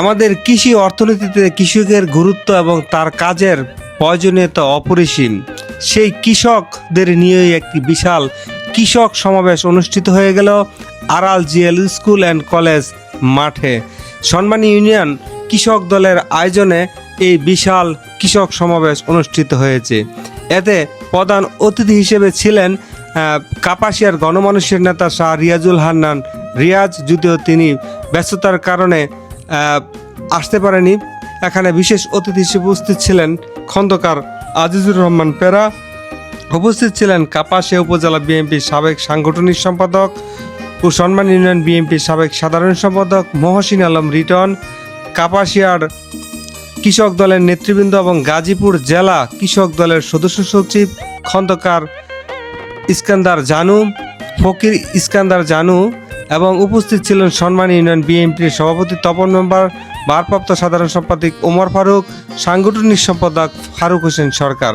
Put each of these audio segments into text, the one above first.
আমাদের কৃষি অর্থনীতিতে কৃষকের গুরুত্ব এবং তার কাজের প্রয়োজনীয়তা অপরিসীম। সেই কৃষকদের নিয়েই একটি বিশাল কৃষক সমাবেশ অনুষ্ঠিত হয়ে গেল আড়াল জিএল স্কুল অ্যান্ড কলেজ মাঠে। সম্মানী ইউনিয়ন কৃষক দলের আয়োজনে এই বিশাল কৃষক সমাবেশ অনুষ্ঠিত হয়েছে। এতে প্রধান অতিথি হিসেবে ছিলেন কাপাসিয়ার গণমানুষের নেতা শাহ রিয়াজুল হান্নান। রিয়াজ যদিও তিনি ব্যস্ততার কারণে আসতে পারেনি। এখানে বিশেষ অতিথি হিসেবে উপস্থিত ছিলেন খন্দকার আজিজুর রহমান পেরা। উপস্থিত ছিলেন কাপাসিয়া উপজেলা বিএনপির সাবেক সাংগঠনিক সম্পাদক ও সম্মান ইউনিয়ন বিএনপির সাবেক সাধারণ সম্পাদক মহসিন আলম রিটন। কাপাসিয়ার কৃষক দলের নেতৃবৃন্দ এবং গাজীপুর জেলা কৃষক দলের সদস্য সচিব খন্দকার ইস্কান্দার জানু। ফকির ইস্কান্দার জানু এবং উপস্থিত ছিলেন সম্মান ইউনিয়ন বিএনপির সভাপতি তপন মেম্বার, ভারপ্রাপ্ত সাধারণ সম্পাদক ওমর ফারুক, সাংগঠনিক সম্পাদক ফারুক হোসেন সরকার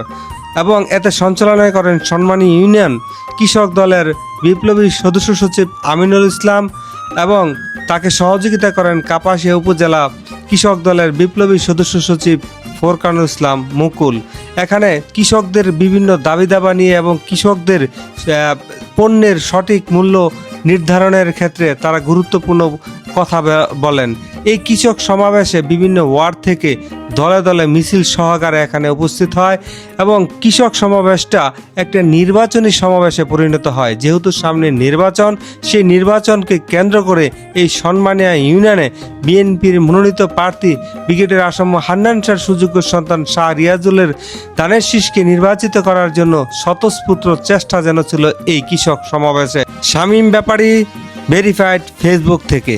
এবং এতে সঞ্চালনা করেন সম্মানী ইউনিয়ন কৃষক দলের বিপ্লবী সদস্য সচিব আমিনুল ইসলাম এবং তাকে সহযোগিতা করেন কাপাসিয়া উপজেলা কৃষক দলের বিপ্লবী সদস্য সচিব ফোরকানুল ইসলাম মুকুল। এখানে কৃষকদের বিভিন্ন দাবি দাবা নিয়ে এবং কৃষকদের পণ্যের সঠিক মূল্য নির্ধারণের ক্ষেত্রে তারা গুরুত্বপূর্ণ কথা বলেন। এই কৃষক সমাবেশে বিভিন্ন ওয়ার্ড থেকে দলে দলে মিছিল সহকারে এখানে উপস্থিত হয় এবং কৃষক সমাবেশটা একটা নির্বাচনী সমাবেশে পরিণত হয়। যেহেতু সামনে নির্বাচন, সেই নির্বাচনকে কেন্দ্র করে এই সম্মানিয়া ইউনিয়নে বিএনপির মনোনীত প্রার্থী ব্রিগেডের আসম্য হান্নান শাহর সুযোগ্য সন্তান শাহ রিয়াজুলের দানের শীষকে নির্বাচিত করার জন্য স্বতঃস্ফূর্ত চেষ্টা যেন ছিল এই কৃষক সমাবেশে। শামীম ব্যাপারী ভেরিফাইড ফেসবুক থেকে।